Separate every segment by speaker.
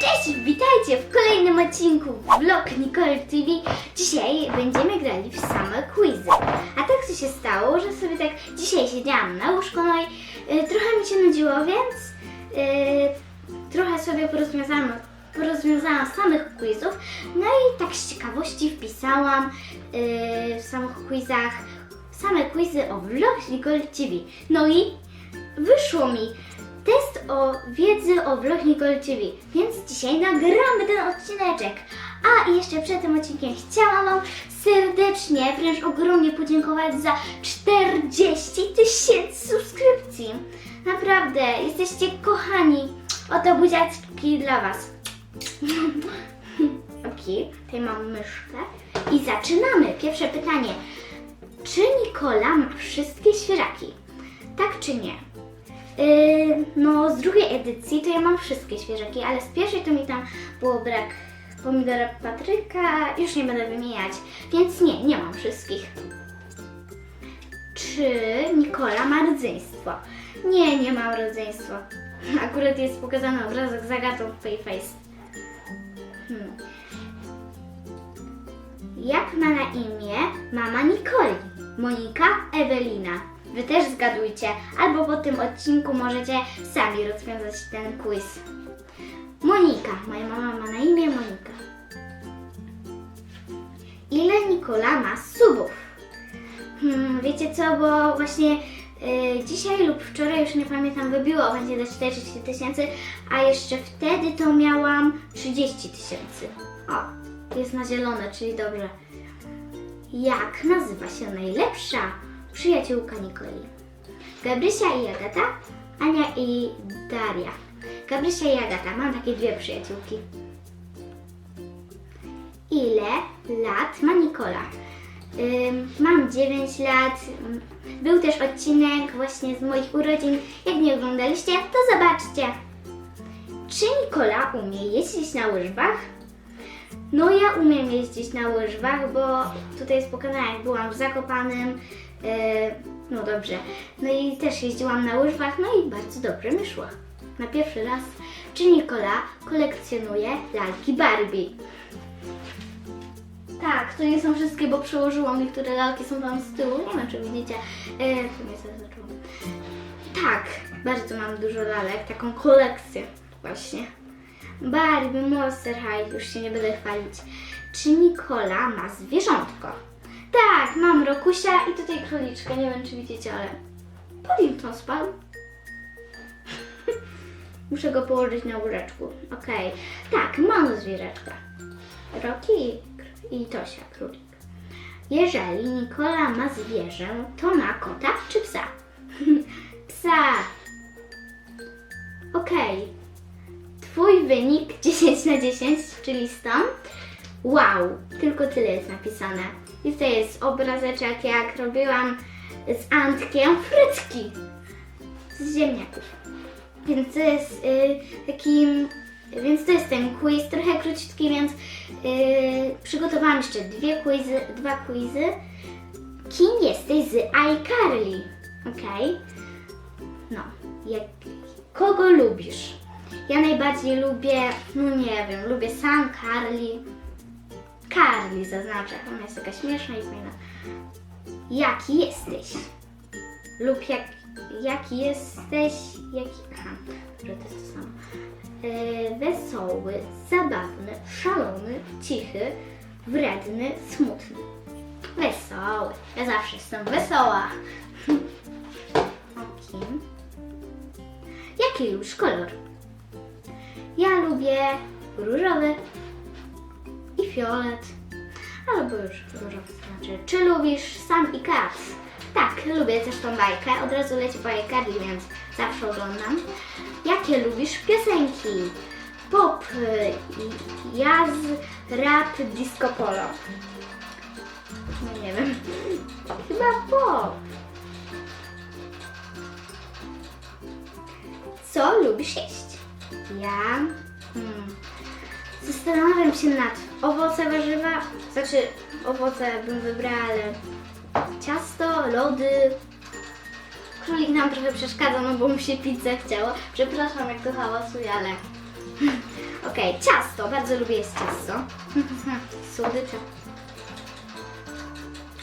Speaker 1: Cześć, witajcie w kolejnym odcinku vlog Nicole TV. Dzisiaj będziemy grali w same quizy. A tak się stało, że sobie tak dzisiaj siedziałam na łóżku, no i y, trochę mi się nudziło, więc y, trochę sobie porozwiązałam, porozwiązałam samych quizów. No i tak z ciekawości wpisałam y, w samych quizach same quizy o vlog Nicole TV. No i wyszło mi test o wiedzy o vlog Nicole TV, więc dzisiaj nagramy ten odcineczek. A jeszcze przed tym odcinkiem chciałam Wam serdecznie, wręcz ogromnie podziękować za 40 tysięcy subskrypcji. Naprawdę, jesteście kochani. Oto buziaczki dla Was. Okej, tutaj mam myszkę. I zaczynamy. Pierwsze pytanie. Czy Nikola ma wszystkie świeżaki? Tak czy nie? Yy, no, z drugiej edycji to ja mam wszystkie świeżaki, ale z pierwszej to mi tam było brak pomidora patryka, już nie będę wymieniać, więc nie, nie mam wszystkich. Czy Nikola ma rodzeństwo? Nie, nie mam rodzeństwa. Akurat jest pokazany obrazek z Agatą Payface. Hmm. Jak ma na imię mama Nikoli? Monika, Ewelina. Wy też zgadujcie, albo po tym odcinku możecie sami rozwiązać ten quiz. Monika. Moja mama ma na imię Monika. Ile Nikola ma subów? Hmm, wiecie co, bo właśnie y, dzisiaj lub wczoraj, już nie pamiętam, wybiło będzie do 40 tysięcy, a jeszcze wtedy to miałam 30 tysięcy. O, jest na zielono, czyli dobrze. Jak nazywa się najlepsza przyjaciółka Nikoli? Gabrysia i Agata, Ania i Daria. Gabrysia i Agata, mam takie dwie przyjaciółki. Ile lat ma Nikola? Ym, mam 9 lat. Był też odcinek właśnie z moich urodzin. Jak nie oglądaliście, to zobaczcie. Czy Nikola umie jeździć na łyżwach? No ja umiem jeździć na łyżwach, bo tutaj jest pokazane jak byłam w Zakopanym. E, no dobrze. No i też jeździłam na łyżwach, no i bardzo dobrze mi szło. Na pierwszy raz. Czy Nikola kolekcjonuje lalki Barbie? Tak, to nie są wszystkie, bo przełożyłam. Niektóre lalki są tam z tyłu. Nie wiem, czy widzicie. E, tu mnie zaczęło. Tak, bardzo mam dużo lalek. Taką kolekcję właśnie. Barbie, Monster High, już się nie będę chwalić. Czy Nikola ma zwierzątko? Tak, mam Rokusia i tutaj króliczkę. Nie wiem, czy widzicie, ale Paddington spał. Muszę go położyć na łóżeczku. Okej. Tak, mam zwierzęczka. Roki i Tosia, królik. Jeżeli Nikola ma zwierzę, to ma kota czy psa? psa. Okej. Twój wynik 10 na 10, czyli 100. Wow, tylko tyle jest napisane. I tutaj jest obrazeczek, jak robiłam z Antkiem frytki z ziemniaków. Więc to jest y, taki, więc to jest ten quiz, trochę króciutki, więc y, przygotowałam jeszcze dwie quizy, dwa quizy. Kim jesteś z iCarly? Okej. No, jak, kogo lubisz? Ja najbardziej lubię, no nie wiem, lubię sam Carly. Carly zaznaczę, ona jest taka śmieszna i fajna. Jaki jesteś? Lub jak, jaki jesteś, jaki, aha, to jest to samo. E, wesoły, zabawny, szalony, cichy, wredny, smutny. Wesoły. Ja zawsze jestem wesoła. O kim? Jaki lubisz kolor? Ja lubię różowy fiolet. Albo już różowy znaczy. Czy lubisz Sam i Kat? Tak, lubię też tą bajkę. Od razu leci Carly, więc zawsze oglądam. Jakie lubisz piosenki? Pop, y, jazz, rap, disco polo. No nie wiem. Chyba pop. Co lubisz jeść? Ja hmm, zastanawiam się nad owoce, warzywa, znaczy owoce bym wybrała, ale ciasto, lody. Królik nam trochę przeszkadza, no bo mu się pizza chciało. Przepraszam, jak to hałasuje, ale Okej, ciasto. Bardzo lubię jeść ciasto. Słodycze.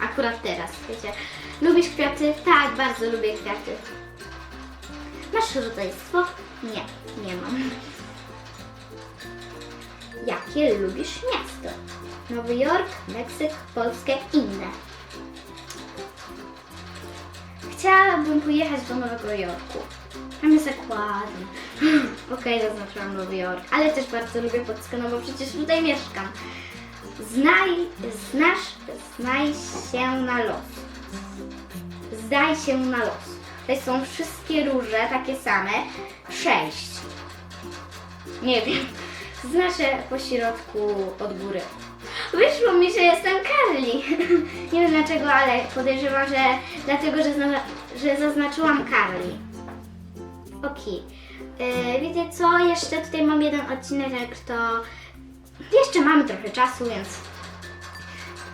Speaker 1: Akurat teraz, wiecie. Lubisz kwiaty? Tak, bardzo lubię kwiaty. Masz rodzeństwo? Nie, nie mam. Jakie lubisz miasto? Nowy Jork, Meksyk, Polskę, inne. Chciałabym pojechać do Nowego Jorku. Tam jest tak. Okej, zaznaczyłam Nowy Jork, ale też bardzo lubię Polskę, no bo przecież tutaj mieszkam. Znaj, znasz, znaj się na los. Zdaj się na los. Tutaj są wszystkie róże takie same. Sześć. Nie wiem. Znaszę po środku od góry. Wyszło mi, że jestem Carly. Nie wiem dlaczego, ale podejrzewam, że dlatego, że, zna, że zaznaczyłam Carly. Okej. E, wiecie co? Jeszcze tutaj mam jeden odcinek, to jeszcze mamy trochę czasu, więc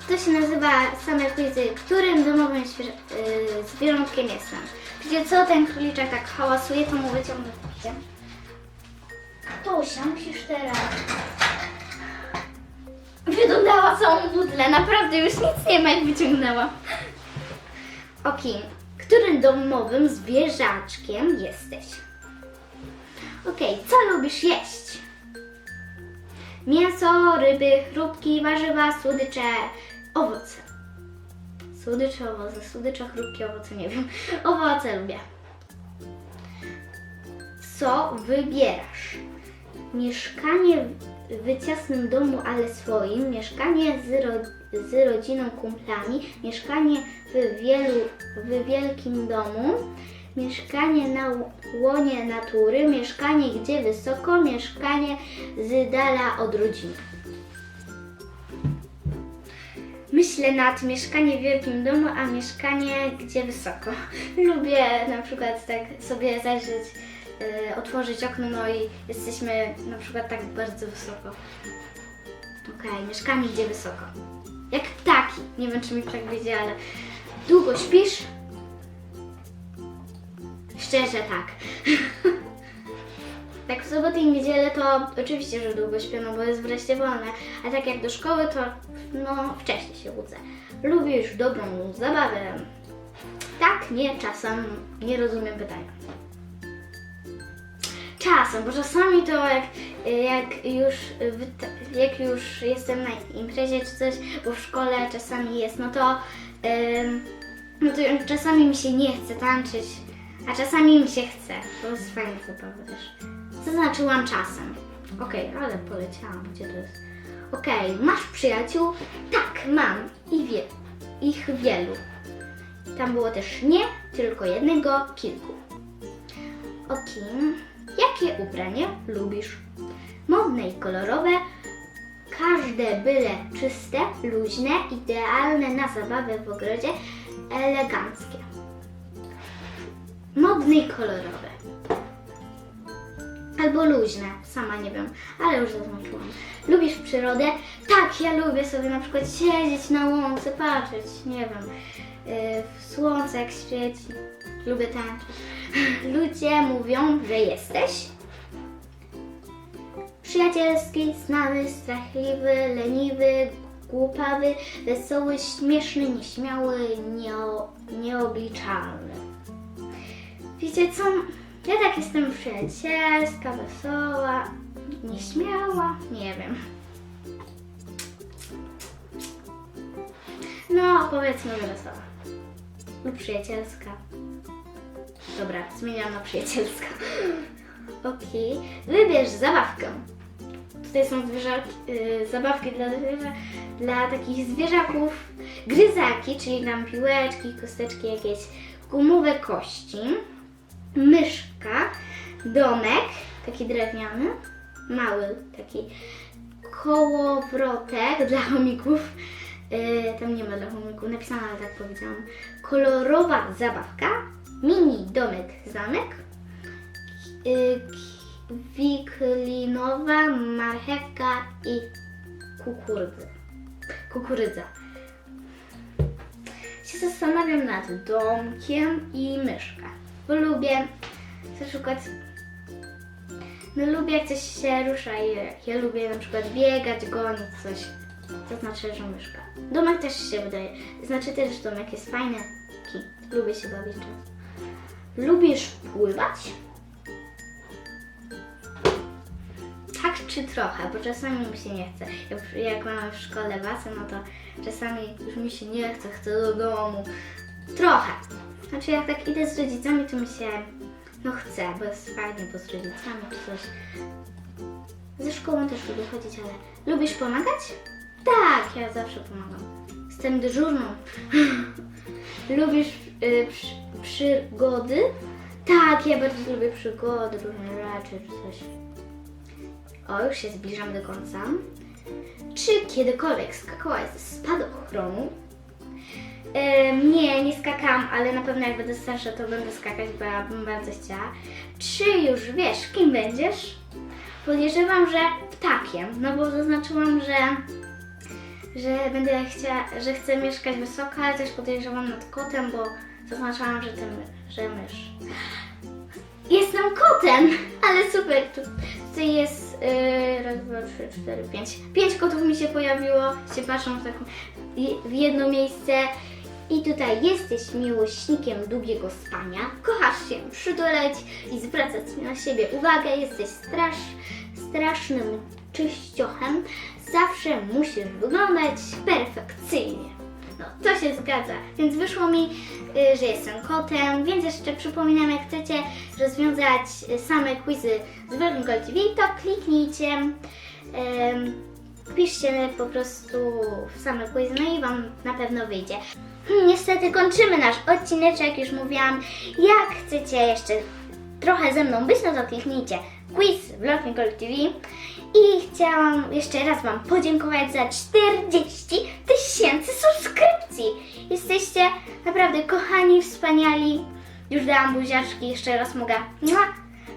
Speaker 1: to się nazywa same quizy, którym domowym zwierzę, yy, zwierzątkiem jestem. Wiecie co? Ten króliczek tak hałasuje, to mu wyciągnę? Tosia, musisz teraz. Wyglądała całą butlę, naprawdę już nic nie ma jak wyciągnęła. Okej, którym domowym zwierzaczkiem jesteś? Okej, co lubisz jeść? Mięso, ryby, chrupki, warzywa, słodycze, owoce. Słodycze, owoce, słodycze, chrupki, owoce, nie wiem. Owoce lubię. Co wybierasz? Mieszkanie w ciasnym domu, ale swoim, mieszkanie z, ro, z rodziną, kumplami, mieszkanie w, wielu, w wielkim domu, mieszkanie na łonie natury, mieszkanie gdzie wysoko, mieszkanie z dala od rodziny. Myślę nad mieszkanie w wielkim domu, a mieszkanie gdzie wysoko. Lubię na przykład tak sobie zajrzeć, otworzyć okno, no i jesteśmy na przykład tak bardzo wysoko. Okej, mieszkanie gdzie wysoko. Jak ptaki. Nie wiem, czy mi tak wiedzie, ale długo śpisz? Szczerze tak. Tak w sobotę i niedzielę to oczywiście, że długo śpię, no bo jest wreszcie wolne. A tak jak do szkoły to no wcześniej się budzę. Lubisz dobrą zabawę? Tak, nie, czasem nie rozumiem pytania. Czasem, bo czasami to jak, jak, już, jak już jestem na imprezie czy coś, bo w szkole czasami jest, no to, no to czasami mi się nie chce tańczyć, a czasami mi się chce. To jest fajna zabawa też. Zaznaczyłam czasem. Okej, ale poleciałam, gdzie to jest? Okej, masz przyjaciół? Tak, mam. I wie, ich wielu. Tam było też nie, tylko jednego, kilku. Okej, jakie ubranie lubisz? Modne i kolorowe, każde byle czyste, luźne, idealne na zabawę w ogrodzie, eleganckie. Modne i kolorowe. Albo luźne, sama nie wiem, ale już zaznaczyłam. Lubisz przyrodę? Tak, ja lubię sobie na przykład siedzieć na łące, patrzeć, nie wiem, yy, w słońce jak świeci. Lubię tańczyć. Ludzie mówią, że jesteś przyjacielski, znany, strachliwy, leniwy, głupawy, wesoły, śmieszny, nieśmiały, nieo, nieobliczalny. Wiecie co? Ja tak jestem przyjacielska, wesoła, nieśmiała, nie wiem. No, powiedzmy, że wesoła. Lub przyjacielska. Dobra, zmieniam na przyjacielska. Okej. Wybierz zabawkę. Tutaj są zwierzaki, y, zabawki dla, dla takich zwierzaków. Gryzaki, czyli tam piłeczki, kosteczki, jakieś gumowe kości. Myszka, domek, taki drewniany, mały taki kołowrotek dla chomików. Yy, tam nie ma dla chomików, napisane, ale tak powiedziałam. Kolorowa zabawka, mini domek, zamek, k- wiklinowa marchewka i kukurydza. Kukurydza. Się zastanawiam nad domkiem i myszka, bo lubię na przykład No lubię jak coś się rusza i ja lubię na przykład biegać, gonić coś. To znaczy, że myszka. Domek też się wydaje. Znaczy też, że domek jest fajny. Lubię się bawić. Lubisz pływać? Tak czy trochę, bo czasami mi się nie chce. Jak, jak w szkole basen, no to czasami już mi się nie chce, chcę do domu. Trochę. Znaczy jak tak idę z rodzicami, to mi się no chce, bo jest fajnie, bo z rodzicami czy coś. Ze szkołą też lubię chodzić, ale lubisz pomagać? Tak, ja zawsze pomagam. Jestem dyżurną. lubisz y, przy, przygody? Tak, ja bardzo lubię przygody, różne rzeczy czy coś. O, już się zbliżam do końca. Czy kiedykolwiek skakałaś ze spadochronu? Ym, nie, nie skakałam, ale na pewno jak będę starsza, to będę skakać, bo ja bym bardzo chciała. Czy już wiesz, kim będziesz? Podejrzewam, że ptakiem, no bo zaznaczyłam, że, że będę chciała, że chcę mieszkać wysoko, ale też podejrzewam nad kotem, bo zaznaczyłam, że, ten, że mysz. Jestem kotem, ale super. Tu, tutaj jest yy, raz, dwa, trzy, cztery, pięć. Pięć kotów mi się pojawiło. Się patrzą w, taką, w jedno miejsce. I tutaj jesteś miłośnikiem długiego spania. Kochasz się przytulać i zwracać na siebie uwagę. Jesteś strasz, strasznym czyściochem. Zawsze musisz wyglądać perfekcyjnie. To się zgadza. Więc wyszło mi, y, że jestem kotem, więc jeszcze przypominam, jak chcecie rozwiązać y, same quizy z Virgin Gold TV, to kliknijcie, piszcie po prostu w same quizy, no i Wam na pewno wyjdzie. Hmm, niestety kończymy nasz odcineczek, już mówiłam. Jak chcecie jeszcze trochę ze mną być, no to kliknijcie quiz w Gold TV. I chciałam jeszcze raz Wam podziękować za 40 tysięcy subskrypcji. Jesteście naprawdę kochani, wspaniali. Już dałam buziaczki, jeszcze raz mogę.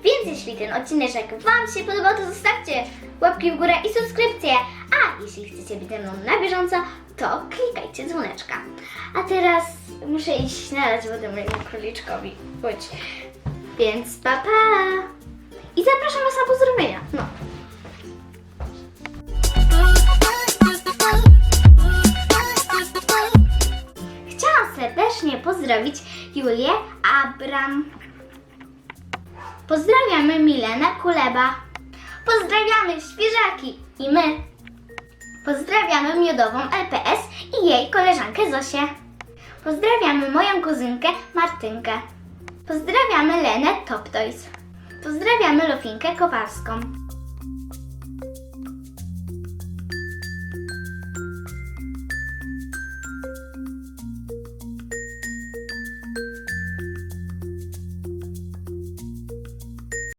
Speaker 1: Więc jeśli ten odcineczek Wam się podobał, to zostawcie łapki w górę i subskrypcję. A jeśli chcecie być ze mną na bieżąco, to klikajcie dzwoneczka. A teraz muszę iść nalać wodę mojemu króliczkowi. Chodź. Więc pa pa! I zapraszam Was na pozdrowienia. No. Chciałam serdecznie pozdrowić Julię Abram. Pozdrawiamy Milenę Kuleba. Pozdrawiamy świeżaki i my. Pozdrawiamy miodową LPS i jej koleżankę Zosię. Pozdrawiamy moją kuzynkę Martynkę. Pozdrawiamy Lenę Top Toys. Pozdrawiamy Lofinkę Kowalską.